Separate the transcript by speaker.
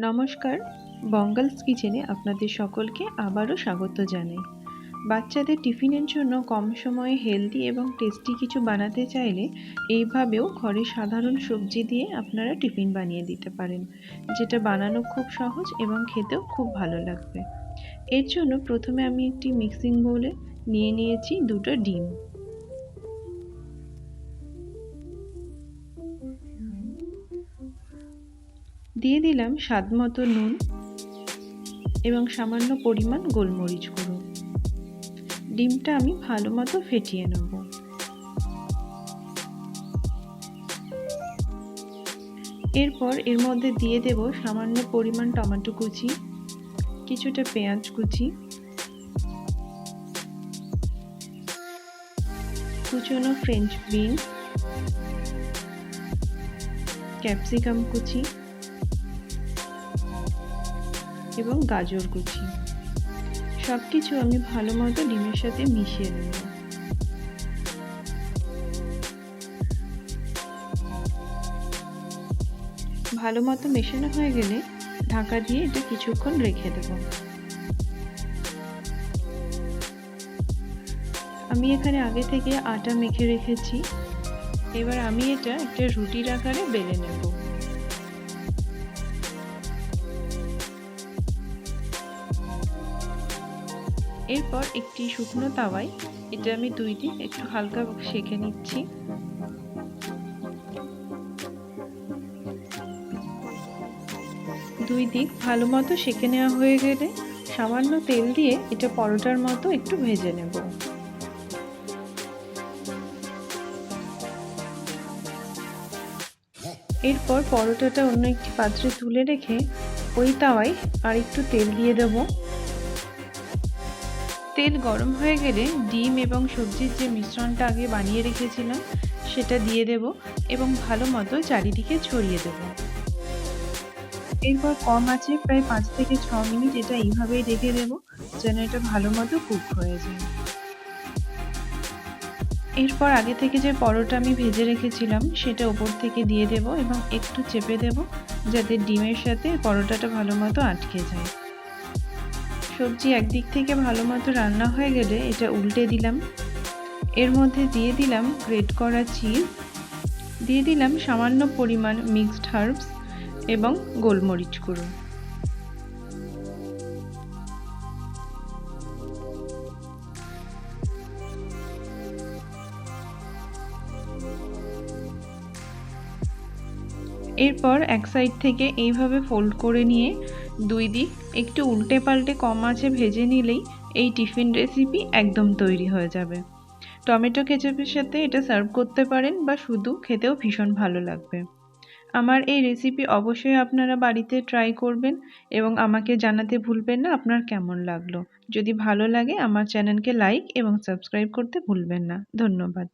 Speaker 1: নমস্কার বঙ্গালস কিচেনে আপনাদের সকলকে আবারও স্বাগত জানাই। বাচ্চাদের টিফিনের জন্য কম সময়ে হেলদি এবং টেস্টি কিছু বানাতে চাইলে এইভাবেও ঘরে সাধারণ সবজি দিয়ে আপনারা টিফিন বানিয়ে দিতে পারেন, যেটা বানানো খুব সহজ এবং খেতেও খুব ভালো লাগবে। এর জন্য প্রথমে আমি একটি মিক্সিং বোলে নিয়ে নিয়েছি দুটো ডিম। দিয়ে দিলাম স্বাদ মতো নুন এবং সামান্য পরিমাণ গোলমরিচ গুঁড়ো। ডিমটা আমি ভালো মতো ফেটিয়ে নেব। এরপর এর মধ্যে দিয়ে দেব সামান্য পরিমাণ টমেটো কুচি, কিছুটা পেঁয়াজ কুচি, কুচনো ফ্রেঞ্চ বিনস ক্যাপসিকাম কুচি এবং গাজর কুচি। সব কিছু আমি ভালো মতো ডিমের সাথে মিশিয়ে নেব। ভালো মতো মেশানো হয়ে গেলে ঢাকা দিয়ে এটা কিছুক্ষণ রেখে দেব। আমি এখানে আগে থেকে আটা মেখে রেখেছি। এবার আমি এটা একটা রুটির আকারে বেলে নেব। এরপর একটি শুকনো তাওয়ায় এটা আমি দুই দিন একটু হালকা সেঁকে নিচ্ছি। দুই দিক ভালো মতো সেঁকে নেওয়া হয়ে গেলে সামান্য তেল দিয়ে এটা পরোটার মতো একটু ভেজে নেব। এরপর পরোটাটা অন্য একটি পাত্রে তুলে রেখে ওই তাওয়ায় আর একটু তেল দিয়ে দেবো। তেল গরম হয়ে গেলে ডিম এবং সবজির যে মিশ্রণটা আগে বানিয়ে রেখেছিলাম, সেটা দিয়ে দেব এবং ভালো মতো চারিদিকে ছড়িয়ে দেব। এরপর কম আছে প্রায় পাঁচ থেকে ছ মিনিট এটা এইভাবেই রেখে দেব, যেন এটা ভালো মতো কুক হয়ে যায়। এরপর আগে থেকে যে পরোটা আমি ভেজে রেখেছিলাম, সেটা ওপর থেকে দিয়ে দেব এবং একটু চেপে দেব, যাতে ডিমের সাথে পরোটাটা ভালো মতো আটকে যায়। সবজি একদিক থেকে ভালো মতো রান্না হয়ে গেলে এটা উল্টে দিলাম। এর মধ্যে দিয়ে দিলাম গ্রেট করা চিজ। দিয়ে দিলাম সামান্য পরিমাণ মিক্সড হার্বস এবং গোলমরিচ গুঁড়ো। এরপর এক সাইড থেকে এইভাবে ফোল্ড করে নিয়ে দুই দিক, একটু উল্টে পাল্টে কম আঁচে ভেজে নিলেই এই টিফিন রেসিপি একদম তৈরি হয়ে যাবে। টমেটো কেচাপের সাথে এটা সার্ভ করতে পারেন বা শুধু খেতেও ভীষণ ভালো লাগবে। আমার এই রেসিপি অবশ্যই আপনারা বাড়িতে ট্রাই করবেন এবং আমাকে জানাতে ভুলবেন না আপনার কেমন লাগল। যদি ভালো লাগে আমার চ্যানেলকে লাইক এবং সাবস্ক্রাইব করতে ভুলবেন না। ধন্যবাদ।